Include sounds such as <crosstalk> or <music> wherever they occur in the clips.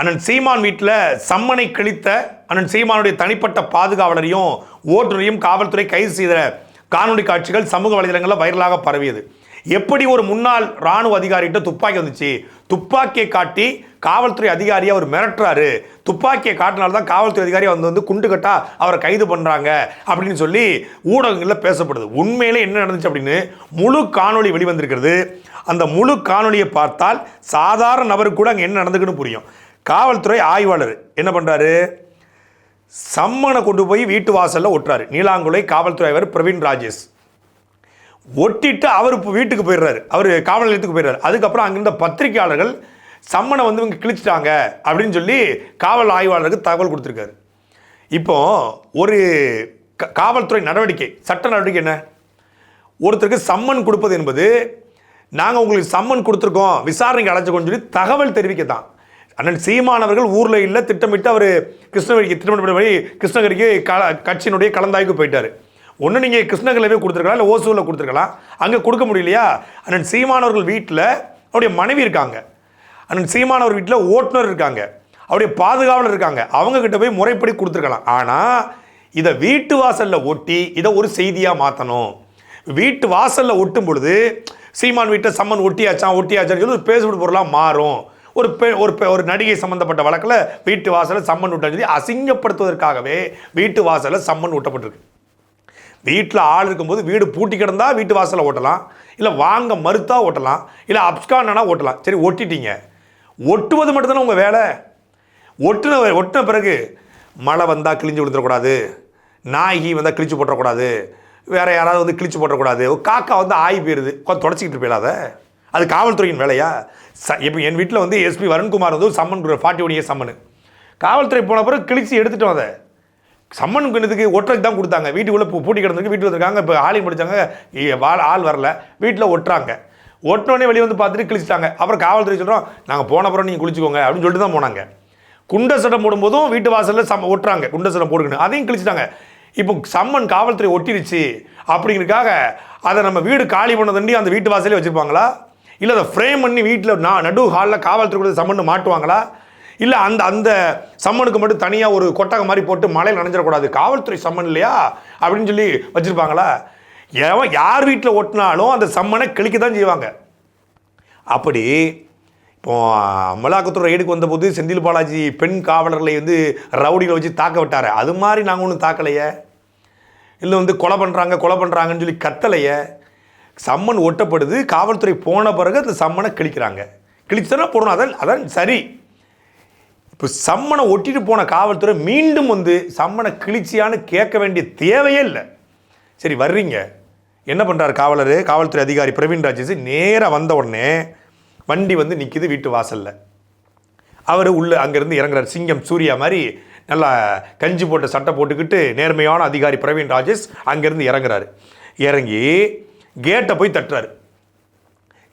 அண்ணன் சீமான் வீட்டில் சம்மனை கிழித்த அண்ணன் சீமானுடைய தனிப்பட்ட பாதுகாவலரையும் ஓட்டுநரையும் காவல்துறை கைது செய்த காணொளி காட்சிகள் சமூக வலைதளங்களில் வைரலாக பரவியது. எப்படி ஒரு முன்னாள் ராணுவ அதிகாரிகிட்ட துப்பாக்கி வந்துச்சு? துப்பாக்கியை காட்டி காவல்துறை அதிகாரியை அவர் மிரட்டுறாரு. துப்பாக்கியை காட்டினால தான் காவல்துறை அதிகாரி வந்து வந்து குண்டு கட்டா அவரை கைது பண்ணுறாங்க அப்படின்னு சொல்லி ஊடகங்களில் பேசப்படுது. உண்மையிலே என்ன நடந்துச்சு அப்படின்னு முழு காணொளி வெளிவந்திருக்கிறது. அந்த முழு காணொலியை பார்த்தால் சாதாரண நபருக்கு கூட அங்கே என்ன நடந்துக்குன்னு புரியும். காவல்துறை ஆய்வாளர் என்ன பண்ணுறாரு சம்மனை கொண்டு போய் வீட்டு வாசலில் ஒட்டுறாரு. நீலாங்குளை காவல்துறை ஆய்வர் பிரவீன் ராஜேஷ். ஒட்டிட்டு அவர் இப்போ வீட்டுக்கு போயிடுறாரு. அவர் காவல் நிலையத்துக்கு போயிடுறாரு. அதுக்கப்புறம் அங்கிருந்த பத்திரிகையாளர்கள் சம்மனை வந்து இவங்க கிழிச்சிட்டாங்க அப்படின்னு சொல்லி காவல் ஆய்வாளருக்கு தகவல் கொடுத்துருக்காரு. இப்போ ஒரு க- காவல்துறை நடவடிக்கை சட்ட நடவடிக்கை என்ன? ஒருத்தருக்கு சம்மன் கொடுப்பது என்பது நாங்கள் உங்களுக்கு சம்மன் கொடுத்துருக்கோம் விசாரணைக்கு அழைச்சிக்கோன்னு சொல்லி தகவல் தெரிவிக்க தான் அண்ணன் சீமானவர்கள் ஊரில் இல்லை திட்டமிட்டு அவர் கிருஷ்ணகிரிக்கு திருமணம் வழி கிருஷ்ணகிரிக்கு க கட்சியினுடைய கலந்தாய்வுக்கு போயிட்டார். ஒன்று நீங்கள் கிருஷ்ணகிரியிலே கொடுத்துருக்கலாம் இல்லை ஓசூரில் கொடுத்துருக்கலாம் அங்கே கொடுக்க முடியலையா? அண்ணன் சீமானவர்கள் வீட்டில் அவருடைய மனைவி இருக்காங்க. அண்ணன் சீமானவர் வீட்டில் ஓட்டுநர் இருக்காங்க. அவருடைய பாதுகாவலர் இருக்காங்க. அவங்கக்கிட்ட போய் முறைப்படி கொடுத்துருக்கலாம். ஆனால் இதை வீட்டு வாசலில் ஒட்டி இதை ஒரு செய்தியாக மாற்றணும் வீட்டு வாசலில் ஒட்டும் பொழுது சீமான் வீட்டை சம்மன் ஒட்டியாச்சான் ஒட்டியாச்சான்னு சொல்லி ஒரு பேசுபடு பொருளாக மாறும். ஒரு பெ ஒரு பெ- ஒரு நடிகை சம்மந்தப்பட்ட வழக்கில் வீட்டு வாசலில் சம்மன் விட்டான்னு சொல்லி அசிங்கப்படுத்துவதற்காகவே வீட்டு வாசலில் சம்மன் ஒட்டப்பட்டிருக்கு வீட்டில் ஆள் இருக்கும்போது வீடு பூட்டி கிடந்தா வீட்டு வாசலில் ஓட்டலாம். இல்லை வாங்க மறுத்தா ஓட்டலாம். இல்லை அப்ஸ்கான்னா ஓட்டலாம். சரி ஒட்டிட்டீங்க. ஒட்டுவது மட்டும்தானே உங்கள் வேலை? ஒட்டுன ஒட்டின பிறகு மழை வந்தால் கிழிஞ்சு விழுந்துடக்கூடாது. நாய்கி வந்தால் கிழிச்சு போட்டுறக்கூடாது. வேறு யாராவது வந்து கிழிச்சு போட்டுறக்கூடாது. ஒரு காக்கா வந்து ஆகி போயிடுது உட்காந்து தொடச்சிக்கிட்டு போயிடாத அது காவல்துறையின் வேலையா? ச இப்போ என் வீட்டில் வந்து எஸ்பி வருண்குமார் வந்து ஒரு summon forty one year summon. காவல்துறை போன பிறகு கிழிச்சு எடுத்துட்டோம் அதை. சம்மன் கிணத்துக்கு ஒட்டுறதுக்கு தான் கொடுத்தாங்க. வீட்டுக்குள்ளே பூட்டி கிடந்துருக்கு வீட்டில் வந்திருக்காங்க இப்போ ஆளையும் படித்தாங்க ஆள் ஆள் வரல. வீட்டில் ஒட்டுறாங்க. ஒட்டினோடனே வெளியே வந்து பார்த்துட்டு கிழிச்சிட்டாங்க. அப்புறம் காவல்துறை சொல்கிறோம் நாங்கள் போன அப்புறம் நீங்கள் குளிச்சுக்கோங்க அப்படின்னு சொல்லிட்டு தான் போனாங்க. குண்ட சட்டம் போடும்போதும் வீட்டு வாசலில் சம்ம ஒட்டுறாங்க. குண்ட சட்டம் போட்டுக்கணும் அதையும் கிழிச்சிட்டாங்க. இப்போ சம்மன் காவல்துறை ஒட்டிடுச்சு அப்படிங்கிறதுக்காக அதை நம்ம வீடு காலி பண்ணதண்டி அந்த வீட்டு வாசலே வச்சுருப்பாங்களா? இல்லை அதை ஃப்ரேம் பண்ணி வீட்டில் நான் நடு ஹாலில் காவல்துறை கொடுத்து சம்மன் மாட்டுவாங்களா? இல்லை அந்த அந்த சம்மனுக்கு மட்டும் தனியாக ஒரு கொட்டகை மாதிரி போட்டு மழையில் நனைஞ்சிடக்கூடாது. காவல்துறை சம்மன் இல்லையா? அப்படின்னு சொல்லி வச்சுருப்பாங்களா? எவன் யார் வீட்டில் ஒட்டினாலும் அந்த சம்மனை கிழிக்க தான் செய்வாங்க. அப்படி இப்போ அமலாக்கத்துறை ரைடுக்கு வந்தபோது செந்தில் பாலாஜி பெண் காவலர்களை வந்து ரவுடிகளை வச்சு தாக்க விட்டார். அது மாதிரி நாங்கள் ஒன்றும் தாக்கலையே. இல்லை வந்து கொலை பண்ணுறாங்க கொலை பண்ணுறாங்கன்னு சொல்லி கத்தலையே. சம்மன் ஒட்டப்படுது காவல்துறை போன பிறகு அந்த சம்மனை கிழிக்கிறாங்க. கிழிச்சனா போடணும் அதான் அதான் சரி. இப்போ சம்மனை ஒட்டிட்டு போன காவல்துறை மீண்டும் வந்து சம்மனை கிழிச்சியான்னு கேட்க வேண்டிய தேவையே இல்லை. சரி வர்றீங்க. என்ன பண்ணுறாரு காவலர்? காவல்துறை அதிகாரி பிரவீன் ராஜேஷ் நேராக வந்த உடனே வண்டி வந்து நிற்கிது வீட்டு வாசலில். அவர் உள்ளே அங்கேருந்து இறங்குறார். சிங்கம் சூர்யா மாதிரி நல்லா கஞ்சி போட்ட சட்டை போட்டுக்கிட்டு நேர்மையான அதிகாரி பிரவீன் ராஜேஷ் அங்கேருந்து இறங்குறாரு. இறங்கி கேட்டை போய் தட்டுறாரு.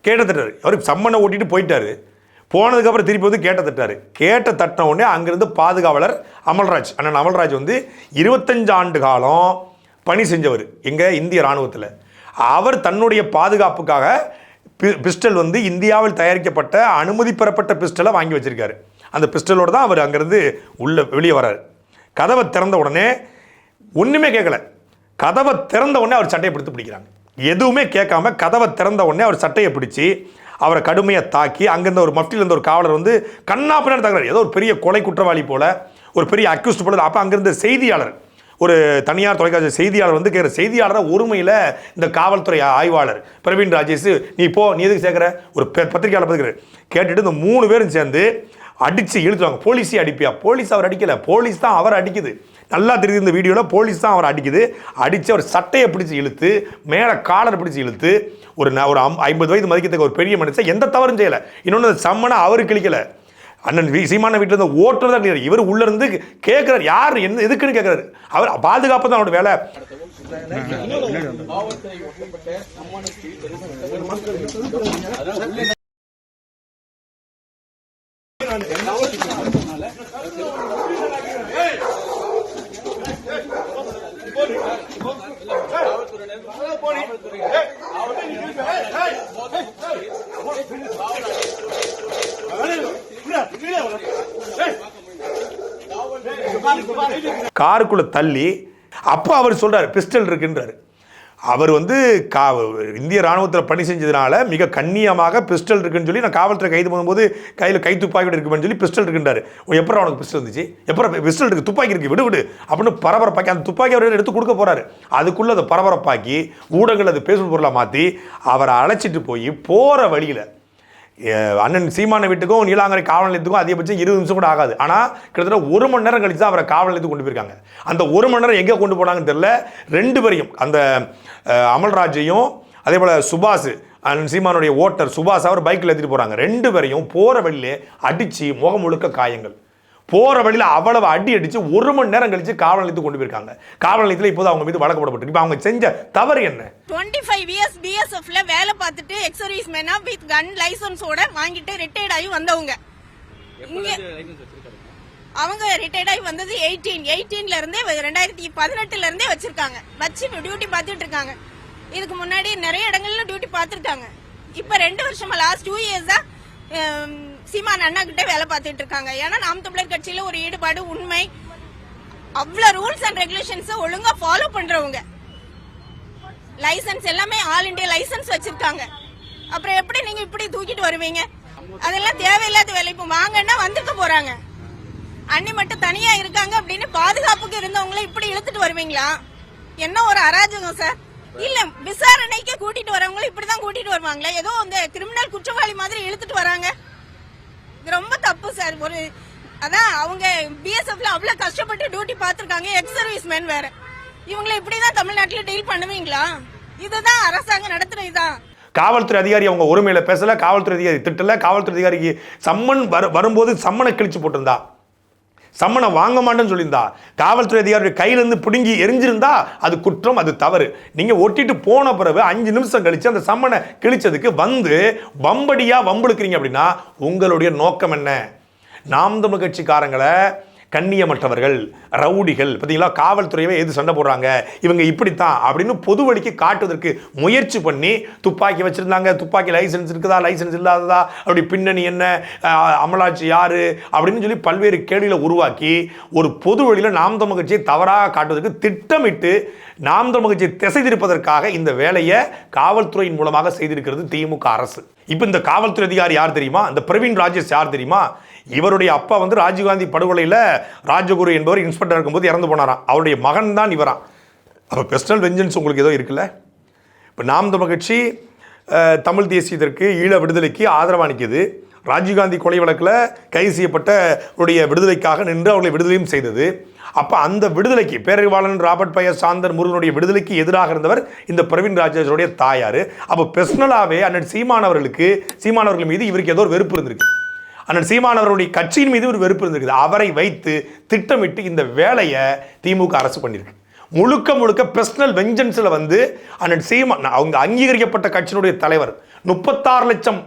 கேட்டை தட்டுறாரு. அவருக்கு சம்மனை ஓட்டிட்டு போயிட்டாரு. போனதுக்கப்புறம் திருப்பி வந்து கேட்டை தட்டாரு கேட்டை தட்டின உடனே அங்கேருந்து பாதுகாவலர் அமல்ராஜ் அண்ணன் அமல்ராஜ் வந்து இருபத்தஞ்சு ஆண்டு காலம் பணி செஞ்சவர் எங்கள் இந்திய இராணுவத்தில். அவர் தன்னுடைய பாதுகாப்புக்காக பி- பிஸ்டல் வந்து இந்தியாவில் தயாரிக்கப்பட்ட அனுமதி பெறப்பட்ட பிஸ்டலை வாங்கி வச்சிருக்காரு. அந்த பிஸ்டலோடு தான் அவர் அங்கேருந்து உள்ளே வெளியே வராரு கதவை திறந்த உடனே ஒன்றுமே கேட்கல கதவை திறந்த உடனே அவர் சட்டையை பிடித்து பிடிக்கிறாங்க. எதுவுமே கேட்காம கதவை திறந்த உடனே அவர் சட்டையை பிடிச்சி அவரை கடுமையாக தாக்கி அங்கேருந்து ஒரு மஃப்டியில் ஒரு காவலர் வந்து கண்ணா பின்னாடி தாக்குறாரு ஏதோ ஒரு பெரிய கொலை குற்றவாளி போல ஒரு பெரிய அக்யூஸ்ட் போல. அப்போ அங்கேருந்து செய்தியாளர் ஒரு தனியார் தொலைக்காட்சி செய்தியாளர் வந்து கேட்குற செய்தியாளரை ஒருமையில் இந்த காவல்துறை ஆய்வாளர் பிரவீன் ராஜேஷ் நீ போ நீ எதுக்கு சேர்க்குற? ஒரு பத்திரிகையாளர் பத்திரிக்கையாளர் கேட்டுட்டு இந்த மூணு பேரும் சேர்ந்து அடித்து இழுத்துவாங்க போலீஸே அடிப்பியா? போலீஸ் அவர் அடிக்கலை. போலீஸ் தான் அவர் அடிக்குது. நல்லா தெரியுது இந்த வீடியோவில் போலீஸ் தான் அவர் அடிக்குது. அடித்து அவர் சட்டையை பிடிச்சி இழுத்து மேலே காலரை பிடிச்சி இழுத்து ஒரு ஒரு ஐம்பது வயது மதிக்கத்தக்க ஒரு பெரிய மனுஷன் எந்த தவறும் செய்யலை. இன்னொன்று சம்மனை அவர் கிழிக்கலை. அண்ணன் சீமான வீட்டில் இருந்து ஓட்டுறதா தான் இவர் உள்ள இருந்து கேட்குறாரு யார் என்ன எதுக்குன்னு கேட்குறாரு அவர் பாதுகாப்பு தான் அவரோட வேலை. காருக்குள்ள தள்ளி அப்போ அவர் சொல்றாரு பிஸ்டல் இருக்குன்றாரு. அவர் வந்து கா இந்திய ராணுவத்தில் பணி செஞ்சதுனால மிக கண்ணியமாக பிஸ்டல் இருக்குன்னு சொல்லி நான் காவல்துறை கைது பண்ணும்போது கையில் கை துப்பாக்கி இருக்குன்னு சொல்லி பிஸ்டல் இருக்குன்றாரு. எப்போ அவனுக்கு பிஸ்டல் இருந்துச்சு எப்போ பிஸ்டல் இருக்கு துப்பாக்கி இருக்கு விடு விடு அப்படின்னு பரபரப்பாக்கி அந்த துப்பாக்கி அவர் எடுத்து கொடுக்க போறாரு. அதுக்குள்ள அதை பரபரப்பாக்கி ஊடகங்கள் அது பேசும் பொருளாக மாற்றி அவரை அழைச்சிட்டு போய் போகிற வழியில் அண்ணன் சீமான வீட்டுக்கும் நீலாங்கரை காவல் நிலையத்துக்கும் அதிகபட்சம் இருபது நிமிஷம் கூட ஆகாது. ஆனால் கிட்டத்தட்ட ஒரு மணி நேரம் கழிச்சு தான் அவரை காவல் நிலையத்துக்கு கொண்டு போயிருக்காங்க. அந்த ஒரு மணி நேரம் எங்கே கொண்டு போனாங்கன்னு தெரியல. ரெண்டு பேரையும் அந்த அமல்ராஜையும் அதே போல் சுபாஷ் அண்ணன் சீமானுடைய ஓட்டர் சுபாஷ் அவர் பைக்கில் ஏற்றிட்டு போகிறாங்க ரெண்டு பேரையும் போகிற வழியிலே அடித்து முகம் முழுக்க காயங்கள். போகிற வழியில் அவ்வளவு அடி அடித்து ஒரு மணி நேரம் கழிச்சு காவல் நிலையத்துக்கு கொண்டு போயிருக்காங்க. காவல் நிலையத்தில் இப்போது அவங்க மீது வழக்கப்படப்பட்டு. இப்போ அவங்க செஞ்ச தவறு என்ன? டுவெண்ட்டி ஃபைவ் இயர்ஸ் பிஎஸ்எஃப்ல வேலை பார்த்துட்டு எக்ஸர்வீஸ் மேனா வித் கன் லைசன்ஸோட வாங்கிட்டு ரிட்டையர்ட் ஆகி வந்தவங்க. இங்க அவங்க ரிட்டையர்ட் ஆகி வந்தது எயிட்டீன் எயிட்டீன்ல இருந்தே ரெண்டாயிரத்தி பதினெட்டுல இருந்தே வச்சிருக்காங்க. வச்சு டியூட்டி பார்த்துட்டு இருக்காங்க. இதுக்கு முன்னாடி நிறைய இடங்கள்ல டியூட்டி பார்த்துருக்காங்க. இப்ப ரெண்டு வருஷமா லாஸ்ட் டூ இயர்ஸா சீமான் அண்ணா கிட்ட வேலை பார்த்துட்டு இருக்காங்க. ஏன்னா நாம் தமிழர் கட்சியில ஒரு ஈடுபாடு உண்மை அவ்வளவு ரூல்ஸ் அண்ட் ரெகுலேஷன்ஸ் ஒழுங்கா ஃபாலோ பண்றவங்க. லைசென்ஸ் எல்லாமே ஆல் இந்தியா லைசென்ஸ் வச்சிருக்காங்க. அப்புறம் எப்படி நீங்க இப்படி தூக்கிட்டு வருவீங்க? அதெல்லாம் தேவையில்லாத வேலை. இப்ப வாங்கன்னா வந்துக்க போறாங்க. அண்ணி மட்டும் தனியா இருக்காங்க அப்படின்னு பாதுகாப்புக்கு இருந்தவங்களை இப்படி இழுத்துட்டு வருவீங்களா? என்ன ஒரு அராஜகம் சார்? இல்ல விசாரணைக்கு கூட்டிட்டு வரவங்களும் இப்படிதான் கூட்டிட்டு வருவாங்களா? ஏதோ அந்த கிரிமினல் குற்றவாளி மாதிரி இழுத்துட்டு வராங்க. இது ரொம்ப தப்பு சார். ஒரு அதான் அவங்க பிஎஸ்எஃப்ல அவ்வளவு கஷ்டப்பட்டு டியூட்டி பார்த்துருக்காங்க. எக்ஸ் சர்வீஸ் மேன் வேற. இவங்களை இப்படிதான் தமிழ்நாட்டுல டீல் பண்ணுவீங்களா? இதுதான் அரசாங்கம் நடத்துற இதான். காவல்துறை அதிகாரி அவங்க ஒருமையில பேசல காவல்துறை அதிகாரி திட்டல காவல்துறை அதிகாரிக்கு சம்மன் வர வரும்போது சம்மனை கிழிச்சு போட்டிருந்தா. சம்மனை வாங்க மாட்டேன்னு சொல்லியிருந்தா காவல்துறை அதிகாரியுடைய கையிலேருந்து பிடுங்கி எரிஞ்சிருந்தா அது குற்றம் அது தவறு. நீங்கள் ஒட்டிட்டு போன பிறகு அஞ்சு நிமிஷம் கழித்து அந்த சம்மனை கிழிச்சதுக்கு வந்து வம்படியாக வம்புழுக்கிறீங்க அப்படின்னா உங்களுடைய நோக்கம் என்ன? நாம் தமிழ் கட்சிக்காரங்களை கண்ணியமற்றவர்கள் ரவுடிகள் பார்த்தீங்களா? காவல்துறையவே எது சண்டை போடுறாங்க? இவங்க இப்படித்தான் அப்படின்னு பொது வழிக்கு காட்டுவதற்கு முயற்சி பண்ணி துப்பாக்கி வச்சிருந்தாங்க. துப்பாக்கி லைசென்ஸ் இருக்குதா? லைசென்ஸ் இல்லாததா? அப்படி பின்னணி என்ன? அமலாட்சி யார்? அப்படின்னு சொல்லி பல்வேறு கேள்விகளை உருவாக்கி ஒரு பொது வழியில் நாம் தமிழ் கட்சியை தவறாக காட்டுவதற்கு திட்டமிட்டு நாம் தமிழ் கட்சியை திசை திருப்பதற்காக இந்த வேலையை காவல்துறையின் மூலமாக செய்திருக்கிறது திமுக அரசு. இப்போ இந்த காவல்துறை அதிகாரி யார் தெரியுமா? இந்த பிரவீன் ராஜேஷ் யார் தெரியுமா? இவருடைய அப்பா வந்து ராஜீவ்காந்தி படுகொலையில் ராஜகுரு என்பவர் இன்ஸ்பெக்டர் இருக்கும்போது இறந்து போனாராம். அவருடைய மகன் தான் இவராம். அப்போ பெர்சனல் வெஞ்சன்ஸ் உங்களுக்கு ஏதோ இருக்குல்ல? இப்போ நாம் தமிழ் கட்சி தமிழ் தேசியத்திற்கு ஈழ விடுதலைக்கு ஆதரவாணிக்குது ராஜீவ்காந்தி கொலை வழக்கில் கைது செய்யப்பட்ட உடைய விடுதலைக்காக நின்று அவர்களை விடுதலையும் செய்தது. அப்போ அந்த விடுதலைக்கு பேரறிவாளன் ராபர்ட் பயர் சாந்தர் முருகனுடைய விடுதலைக்கு எதிராக இருந்தவர் இந்த பிரவீன் ராஜேஸ்வருடைய தாயார். அப்போ பெர்சனலாகவே அண்ணன் சீமானவர்களுக்கு சீமானவர்கள் மீது இவருக்கு ஏதோ ஒரு வெறுப்பு இருந்திருக்கு. அண்ணன் சீமானவருடைய கட்சியின் மீது ஒரு வெறுப்பு இருந்திருக்குது. அவரை வைத்து திட்டமிட்டு இந்த வேலையை திமுக அரசு பண்ணியிருக்கு முழுக்க முழுக்க பர்சனல் வெஞ்சன்ஸில் வந்து அண்ணன் சீமான் அவங்க அங்கீகரிக்கப்பட்ட கட்சியினுடைய தலைவர் முப்பத்தாறு லட்சம்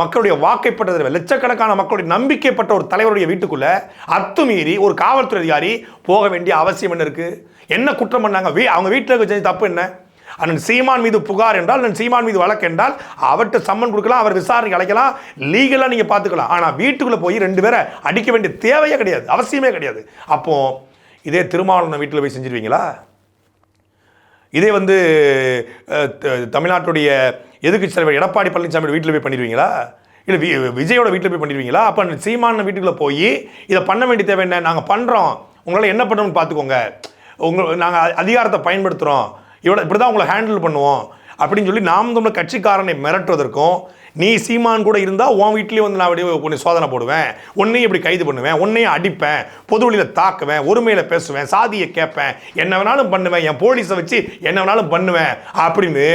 மக்களுடைய வாக்கைப்பட்ட தலைவர் லட்சக்கணக்கான மக்களுடைய நம்பிக்கைப்பட்ட ஒரு தலைவருடைய வீட்டுக்குள்ளே அத்துமீறி ஒரு காவல்துறை அதிகாரி போக வேண்டிய அவசியம் என்ன இருக்குது என்ன குற்றம் பண்ணாங்க? வீ அவங்க வீட்டில் செஞ்ச தப்பு என்ன? அண்ணன் சீமான் மீது புகார் என்றால் அண்ணன் சீமான் மீது வழக்கு என்றால் அவர்கிட்ட சம்மன் கொடுக்கலாம் அவர் விசாரணை அழைக்கலாம் லீகலாக நீங்கள் பார்த்துக்கலாம். ஆனால் வீட்டுக்குள்ளே போய் ரெண்டு பேரை அடிக்க வேண்டிய தேவையே கிடையாது அவசியமே கிடையாது. அப்போது இதே திருமாவளவன் வீட்டில் போய் செஞ்சிருவீங்களா? இதே வந்து த- தமிழ்நாட்டுடைய எதிர்க்கட்சி தலைவர் எடப்பாடி பழனிசாமி வீட்டில் போய் பண்ணிடுவீங்களா இல்லை வி விஜயோட வீட்டில் போய் பண்ணிடுவீங்களா அப்போ சீமான வீட்டுக்குள்ளே போய் இதை பண்ண வேண்டிய தேவை என்ன? நாங்கள் பண்ணுறோம் உங்களால் என்ன பண்ணணும்னு பார்த்துக்கோங்க. உங்கள் நாங்கள் அதிகாரத்தை பயன்படுத்துகிறோம் இவ்வளோ இப்படி தான் உங்களை ஹேண்டில் பண்ணுவோம் அப்படின்னு சொல்லி நாம் தமிழ் கட்சிக்காரனை மிரட்டுவதற்கும் நீ சீமான் கூட இருந்தால் உன் வீட்லேயே வந்து நான் அப்படியே உன்னை சோதனை போடுவேன் உன்னையும் இப்படி கைது பண்ணுவேன் உன்னையும் அடிப்பேன் பொது வழியில் தாக்குவேன் ஒருமையில் பேசுவேன் சாதியை கேட்பேன் என்ன வேணாலும் பண்ணுவேன் என் போலீஸை வச்சு என்ன வேணாலும் பண்ணுவேன் அப்படின்னு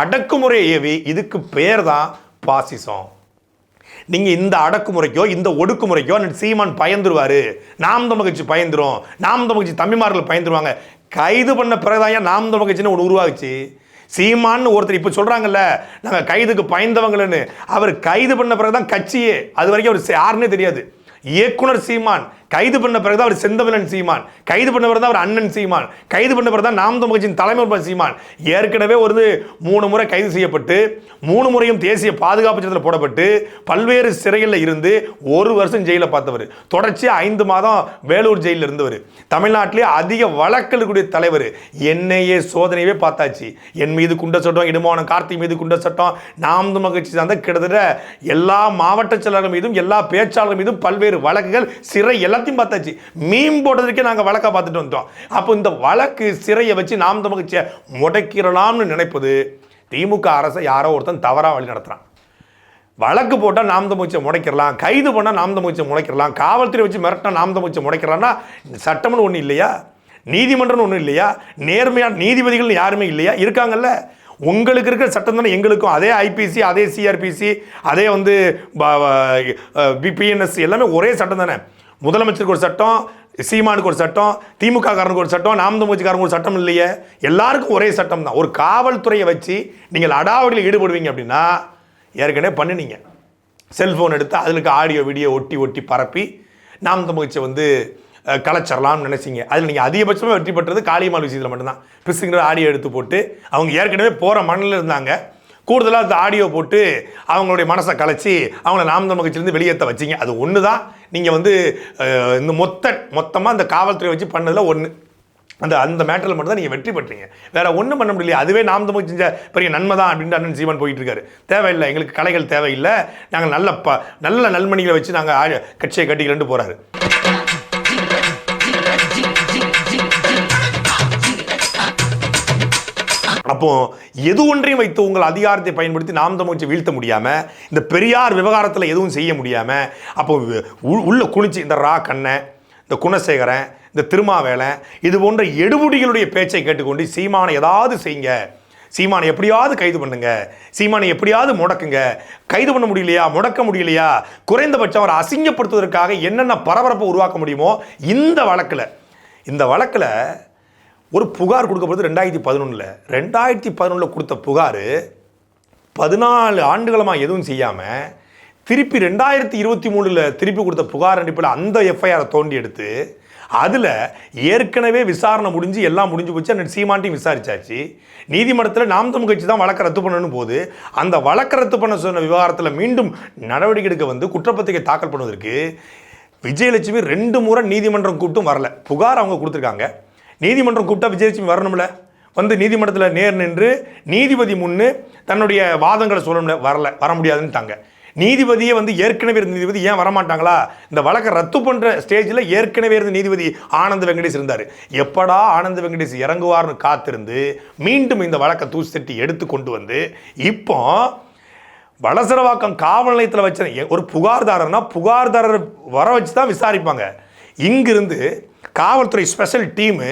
அடக்குமுறை ஏவி இதுக்கு பேர் தான் பாசிசம். நீங்கள் இந்த அடக்குமுறைக்கோ இந்த ஒடுக்குமுறைக்கோ சீமான் பயந்துருவார். நாம் தமிழ் கட்சி பயந்துரும். நாம் தமிழ் கட்சி தம்பிமார்கள் பயந்துருவாங்க. கைது பண்ண பிறகுதான் ஏன் நாம் தமிழ் கட்சின்னு ஒன்று உருவாகுச்சு. சீமான்னு ஒருத்தர் இப்போ சொல்கிறாங்கல்ல நாங்கள் கைதுக்கு பயந்தவங்களன்னு. அவர் கைது பண்ண பிறகு தான் கட்சியே. அது வரைக்கும் அவர் யாருன்னே தெரியாது. இயக்குனர் சீமான் கைது பண்ண பிறகு தான் அவர் செந்தமிழன் சீமான். கைது பண்ண பிறகு தான் அவர் அண்ணன் சீமான். கைது பண்ண பிறகு தான் நாம் தமிழ் கட்சியின் தலைமை சீமான். ஏற்கனவே ஒரு மூணு முறை கைது செய்யப்பட்டு மூணு முறையும் தேசிய பாதுகாப்பு சட்டத்தில் போடப்பட்டு பல்வேறு சிறைகளில் இருந்து ஒரு வருஷம் ஜெயிலில் பார்த்தவர். தொடர்ச்சியாக ஐந்து மாதம் வேலூர் ஜெயிலில் இருந்தவர். தமிழ்நாட்டிலே அதிக வழக்கலுக்குடைய தலைவர். என்னையே சோதனையவே பார்த்தாச்சு. என் மீது குண்ட சட்டம் இடுமானம் கார்த்தி மீது குண்ட சட்டம் நாம் தமிழ் கட்சி சார்ந்த கிட்டத்தட்ட எல்லா மாவட்ட செயலாளர் மீதும் எல்லா பேச்சாளர் மீதும் பல்வேறு வழக்குகள் சிறை எல்லாத்தையும் பார்த்தாச்சு. மீன் போடுறதுக்கே நாங்கள் வழக்கை பார்த்துட்டு வந்தோம் அப்போ இந்த வழக்கு சிறையை வச்சு நாம் தமிழ் கட்சியை முடக்கிடலாம்னு நினைப்பது திமுக அரசை யாரோ ஒருத்தன் தவறாக வழி நடத்துகிறான் வழக்கு போட்டால் நாம் தமிழ்ச்சியை முடைக்கிறலாம். கைது பண்ணால் நாம் தமிழ்ச்சியை முடைக்கிறலாம். காவல்துறை வச்சு மிரட்டினா நாம் தமிழ்ச்சியை முடைக்கிறலாம்னா சட்டம்னு ஒன்றும் இல்லையா? நீதிமன்றம்னு ஒன்றும் இல்லையா? நேர்மையான நீதிபதிகள்னு யாருமே இல்லையா? இருக்காங்கல்ல. உங்களுக்கு இருக்கிற சட்டம் தானே எங்களுக்கும். அதே ஐபிசி அதே சிஆர்பிசி அதே வந்து பிபிஎன்எஸ் எல்லாமே ஒரே சட்டம் தானே. முதலமைச்சருக்கு ஒரு சட்டம் சீமானுக்கு ஒரு சட்டம் திமுக காரனுக்கு ஒரு சட்டம் நாம் தமிழ்ச்சிக்காரங்க ஒரு சட்டம் இல்லையே. எல்லாருக்கும் ஒரே சட்டம் தான் ஒரு காவல்துறையை வச்சு நீங்கள் அடாவடியில் ஈடுபடுவீங்க அப்படின்னா ஏற்கனவே பண்ணினீங்க. செல்ஃபோன் எடுத்து அதுக்கு ஆடியோ வீடியோ ஒட்டி ஒட்டி பரப்பி நாம் தமிழ்ச்சியை வந்து கலைச்சிடலாம்னு நினைச்சிங்க. அதில் நீங்கள் அதிகபட்சமாக வெற்றி பெற்றது காளியம்மாள் விஷயத்தில் மட்டும்தான். பிசுங்கிற ஆடியோ எடுத்து போட்டு அவங்க ஏற்கனவே போகிற மண்ணில் இருந்தாங்க. கூடுதலாக அந்த ஆடியோ போட்டு அவங்களுடைய மனசை கலைச்சி அவங்கள நாம் கட்சியிலேருந்து வெளியேற்ற வச்சிங்க. அது ஒன்று தான் நீங்கள் வந்து இந்த மொத்த மொத்தமாக இந்த காவல்துறை வச்சு பண்ணதில் ஒன்று அந்த அந்த மேட்டரில் மட்டும் தான் நீங்கள் வெற்றி பெற்றீங்க. வேற ஒன்றும் பண்ண முடியல அதுவே நாம் தமிழ் செஞ்ச பெரிய நன்மை தான் அப்படின்ட்டு அண்ணன் சீமன் போயிட்டு இருக்காரு தேவையில்லை. எங்களுக்கு கலைகள் தேவையில்லை. நாங்கள் நல்ல ப நல்ல நல்மணிகளை வச்சு நாங்கள் கட்சியை கட்டிக்கிறேன்ட்டு போகிறாரு அப்போ எது ஒன்றையும் வைத்து உங்கள் அதிகாரத்தை பயன்படுத்தி நாம் தமிழ்ச்சி வீழ்த்த முடியாமல் இந்த பெரியார் விவகாரத்தில் எதுவும் செய்ய முடியாமல் அப்போ உள்ள குளிச்சு இந்த ரா கண்ணன் இந்த குணசேகரன் இந்த திருமாவேலன் இது போன்ற எடுபுடிகளுடைய பேச்சை கேட்டுக்கொண்டு சீமானை ஏதாவது செய்யுங்க. சீமானை எப்படியாவது கைது பண்ணுங்க. சீமானை எப்படியாவது முடக்குங்க. கைது பண்ண முடியலையா? முடக்க முடியலையா? குறைந்தபட்சம் அவரை அசிங்கப்படுத்துவதற்காக என்னென்ன பரபரப்பை உருவாக்க முடியுமோ இந்த வழக்கில் இந்த வழக்கில் ஒரு புகார் கொடுக்கப்படுது ரெண்டாயிரத்தி பதினொன்றில் ரெண்டாயிரத்தி பதினொன்றில் கொடுத்த புகார் பதினாலு ஆண்டுகளமாக எதுவும் செய்யாமல் திருப்பி ரெண்டாயிரத்தி இருபத்தி மூணில் திருப்பி கொடுத்த புகார் அடிப்படையில் அந்த எஃப்ஐஆரை தோண்டி எடுத்து அதில் ஏற்கனவே விசாரணை முடிஞ்சு எல்லாம் முடிஞ்சு போச்சு. அந்த சீமான்ட்டையும் விசாரிச்சாச்சு. நீதிமன்றத்தில் நாம் தமிழ் கட்சி தான் வழக்கு ரத்து பண்ணணும் போது அந்த வழக்கு ரத்து பண்ண சொன்ன விவகாரத்தில் மீண்டும் நடவடிக்கை எடுக்க வந்து குற்றப்பத்திரிகை தாக்கல் பண்ணுவதற்கு விஜயலட்சுமி ரெண்டு முறை நீதிமன்றம் கூப்பிட்டும் வரல. புகார் அவங்க கொடுத்துருக்காங்க. நீதிமன்றம் கூப்பிட்டா விஜயலட்சுமி வரணும்ல. வந்து நீதிமன்றத்தில் நேர் நின்று நீதிபதி முன்னு தன்னுடைய வாதங்களை சொல்லணும்ல. வரல. வர முடியாதுன்ட்டாங்க நீதிபதியே வந்து ஏற்கனவே இருந்த நீதிபதி ஏன் வரமாட்டாங்களா? இந்த வழக்கை ரத்து பண்ணுற ஸ்டேஜில் ஏற்கனவே இருந்த நீதிபதி ஆனந்த வெங்கடேஷ் இருந்தார். எப்படா ஆனந்த வெங்கடேஷ் இறங்குவார்னு காத்திருந்து மீண்டும் இந்த வழக்கை தூசி தட்டி எடுத்து கொண்டு வந்து இப்போ வளசரவாக்கம் காவல் நிலையத்தில் வச்ச ஒரு புகார்தாரர்னா புகார்தாரர் வர வச்சு தான் விசாரிப்பாங்க. இங்கிருந்து காவல்துறை ஸ்பெஷல் டீமு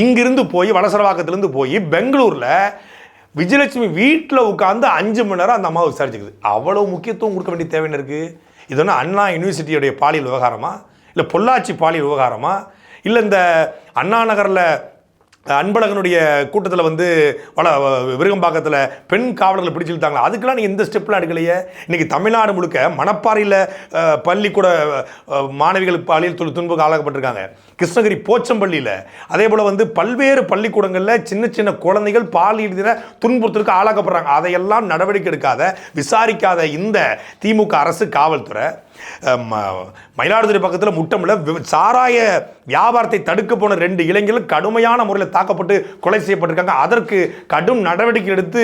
இங்கிருந்து போய் வளசரவாக்கத்துலேருந்து போய் பெங்களூரில் விஜயலட்சுமி வீட்டில் உட்காந்து அஞ்சு மணி நேரம் அந்த அம்மாவை விசாரிச்சுக்குது. அவ்வளோ முக்கியத்துவம் கொடுக்க வேண்டிய தேவைன்னு இருக்குது இது ஒன்று அண்ணா யூனிவர்சிட்டியுடைய பாலியல் விவகாரமா? இல்லை பொள்ளாச்சி பாலியல் விவகாரமா? இல்லை இந்த அண்ணா நகரில் அன்பழகனுடைய கூட்டத்தில் வந்து வள விருகம்பாக்கத்தில் பெண் காவலர்களை பிடிச்சிருந்தாங்களா அதுக்கெல்லாம் நீங்கள் எந்த ஸ்டெப்லாம் எடுக்கலையே? இன்றைக்கி தமிழ்நாடு முழுக்க மணப்பாறையில் பள்ளிக்கூட மாணவிகள் பாலியல் தொழில் துன்புக்கு ஆளாக்கப்பட்டிருக்காங்க. கிருஷ்ணகிரி போச்சம்பள்ளியில். அதே போல் வந்து பல்வேறு பள்ளிக்கூடங்களில் சின்ன சின்ன குழந்தைகள் பாலியல் தின துன்புறுத்தலுக்கு ஆளாக்கப்படுறாங்க. அதையெல்லாம் நடவடிக்கை எடுக்காத விசாரிக்காத இந்த திமுக அரசு காவல்துறை மயிலாடுதுறை பக்கத்தில் முட்டமில் சாராய வியாபாரத்தை தடுக்க போன ரெண்டு இளைஞர்கள் கடுமையான முறையில் தாக்கப்பட்டு கொலை செய்யப்பட்டிருக்காங்க. அதற்கு கடும் நடவடிக்கை எடுத்து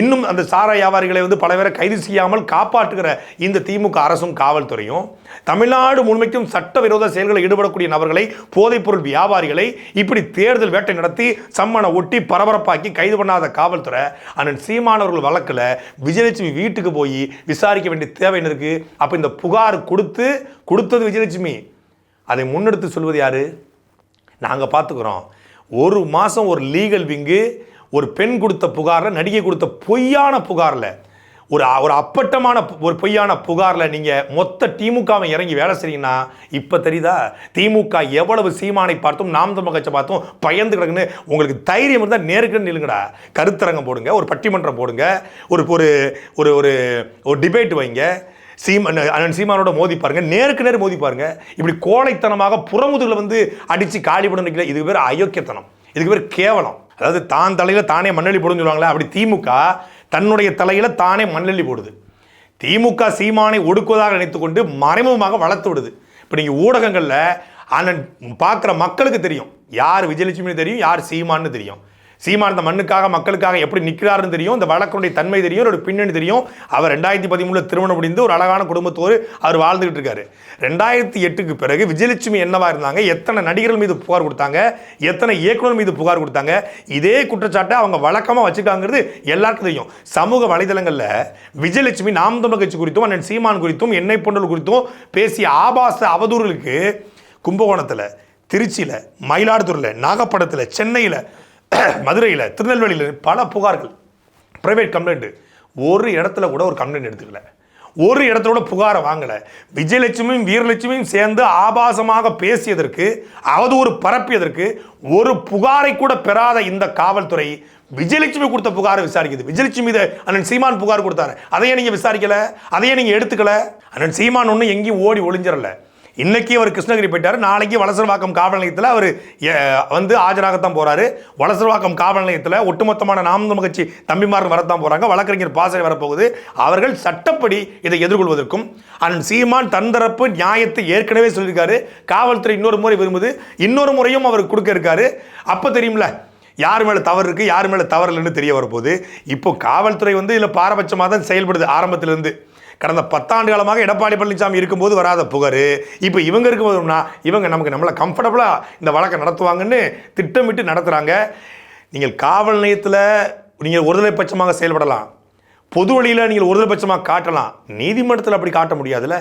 இன்னும் அந்த சாராய வியாபாரிகளை வந்து பல பேரை கைது செய்யாமல் காப்பாற்றுகிற இந்த திமுக அரசும் காவல்துறையும் தமிழ்நாடு முழுமைக்கும் சட்டவிரோத செயல்களில் ஈடுபடக்கூடிய நபர்களை போதைப்பொருள் வியாபாரிகளை இப்படி தேர்தல் வேட்டை நடத்தி சம்மனை ஒட்டி பரபரப்பாக்கி கைது பண்ணாத காவல்துறை அண்ணன் சீமானவர்கள் வழக்கில் விஜயலட்சுமி வீட்டுக்கு போய் விசாரிக்க வேண்டிய தேவை என்ன இருக்கு? அப்போ இந்த புகார் கொடுத்து கொடுத்தது விஜயலட்சுமி. அதை முன்னெடுத்து சொல்வது யாரு? நாங்கள் பார்த்துக்குறோம் ஒரு மாதம் ஒரு லீகல் விங்கு ஒரு பெண் கொடுத்த புகாரில் நடிகை கொடுத்த பொய்யான புகாரில் ஒரு ஒரு அப்பட்டமான ஒரு பொய்யான புகாரில் நீங்கள் மொத்த திமுகவை இறங்கி வேலை செய்றீங்கன்னா இப்போ தெரியுதா? திமுக எவ்வளவு சீமானை பார்த்தும் நாம் தமிழ் கட்சி பார்த்தும் பயந்து கிடக்குன்னு உங்களுக்கு தைரியம் இருந்தால் நேருக்கு நில்லுங்கடா. கருத்தரங்கம் போடுங்க ஒரு பட்டிமன்றம் போடுங்க ஒரு ஒரு ஒரு ஒரு ஒரு டிபேட் வைங்க. சீமன் அண்ணன் சீமானோட மோதி பாருங்க நேருக்கு நேர் மோதி பாருங்க. இப்படி கோழைத்தனமாக புறமுதுகளை வந்து அடித்து காலி பண்ண இதுக்கு பேர் அயோக்கியத்தனம். இதுக்கு பேர் கேவலம். அதாவது தான் தலையில் தானே மண்ணளி போடுன்னு சொல்லுவாங்களே அப்படி திமுக தன்னுடைய தலையில தானே மண்ணெள்ளி போடுது. திமுக சீமானை ஒடுக்குவதாக நினைத்துக்கொண்டு மறைமுகமாக வளர்த்து விடுது. இப்போ நீங்கள் ஊடகங்களில் அண்ணன் பார்க்குற மக்களுக்கு தெரியும். யார் விஜயலட்சுமி தெரியும் யார் சீமான்னு தெரியும். சீமான் இந்த மண்ணுக்காக மக்களுக்காக எப்படி நிற்கிறாருன்னு தெரியும் இந்த வழக்கினுடைய தன்மை தெரியும் ஒரு பின்னணி தெரியும். அவர் ரெண்டாயிரத்தி பதிமூணில் திருமணம் முடிந்து ஒரு அழகான குடும்பத்தோடு அவர் வாழ்ந்துகிட்டு இருக்காரு. ரெண்டாயிரத்தி எட்டுக்கு பிறகு விஜயலட்சுமி என்னவா இருந்தாங்க எத்தனை நடிகர்கள் மீது புகார் கொடுத்தாங்க எத்தனை இயக்குனர் மீது புகார் கொடுத்தாங்க இதே குற்றச்சாட்டை அவங்க வழக்கமாக வச்சுக்காங்கிறது எல்லாருக்கும் தெரியும். சமூக வலைதளங்களில் விஜயலட்சுமி நாம் தமிழ் கட்சி குறித்தும் அண்ணன் சீமான் குறித்தும் என்னை போன்றவர்கள் குறித்தும் பேசிய ஆபாச அவதூறுகளுக்கு கும்பகோணத்தில் திருச்சியில் மயிலாடுதுறையில் நாகப்பட்டினத்தில் சென்னையில் <clears throat> மதுரையில் திருநெல்வேலியில் பல புகார்கள். பிரைவேட் கம்ப்ளைண்ட்டு ஒரு இடத்துல கூட ஒரு கம்ப்ளைண்ட் எடுத்துக்கல. ஒரு இடத்துல கூட புகாரை வாங்கலை. விஜயலட்சுமியும் வீரலட்சுமியும் சேர்ந்து ஆபாசமாக பேசியதற்கு அவதூறு பரப்பியதற்கு ஒரு புகாரை கூட பெறாத இந்த காவல்துறை விஜயலட்சுமி கொடுத்த புகாரை விசாரிக்குது. விஜயலட்சுமி இதை அண்ணன் சீமான் புகார் கொடுத்தாரு. அதையே நீங்கள் விசாரிக்கல? அதையே நீங்கள் எடுத்துக்கல? அண்ணன் சீமான் ஒன்றும் எங்கேயும் ஓடி ஒளிஞ்சிடலை இன்னைக்கு அவர் கிருஷ்ணகிரி போயிட்டார். நாளைக்கு வலசரவாக்கம் காவல் நிலையத்தில் அவர் வந்து ஆஜராகத்தான் போறாரு. வலசரவாக்கம் காவல் நிலையத்தில் ஒட்டுமொத்தமான நாம் கட்சி தம்பிமார்கள் வரத்தான் போறாங்க. வழக்கறிஞர் பாசறை வரப்போகுது. அவர்கள் சட்டப்படி இதை எதிர்கொள்வதற்கும் அண்ட் சீமான் தன்தரப்பு நியாயத்தை ஏற்கனவே சொல்லியிருக்காரு. காவல்துறை இன்னொரு முறை விரும்புது. இன்னொரு முறையும் அவர் கொடுக்க இருக்காரு. அப்போ தெரியும்ல யார் மேலே தவறு இருக்கு யார் மேலே தவறு இல்லைன்னு தெரிய வரப்போகுது. இப்போ காவல்துறை வந்து இதில் பாரபட்சமாக தான் செயல்படுது ஆரம்பத்திலிருந்து. கடந்த பத்தாண்டு காலமாக எடப்பாடி பழனிசாமி இருக்கும்போது வராத புகார். இப்போ இவங்க இருக்கும்போதுனா இவங்க நமக்கு நம்மளை கம்ஃபர்டபுளாக இந்த வழக்கை நடத்துவாங்கன்னு திட்டமிட்டு நடத்துகிறாங்க நீங்கள் காவல் நிலையத்தில் நீங்கள் ஒருதலை பட்சமாக செயல்படலாம். பொது வழியில் நீங்கள் ஒருதலை பட்சமாக காட்டலாம். நீதிமன்றத்தில் அப்படி காட்ட முடியாதுல்ல?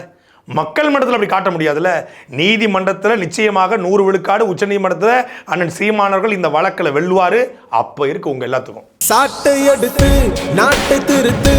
மக்கள் மன்றத்தில் அப்படி காட்ட முடியாதுல்ல? நீதிமன்றத்தில் நிச்சயமாக நூறு விழுக்காடு உச்சநீதிமன்றத்தில் அண்ணன் சீமானவர்கள் இந்த வழக்கில் வெல்லுவார். அப்போ இருக்கு உங்கள் எல்லாத்துக்கும். சாட்டை எடுத்து நாட்டை திருத்து.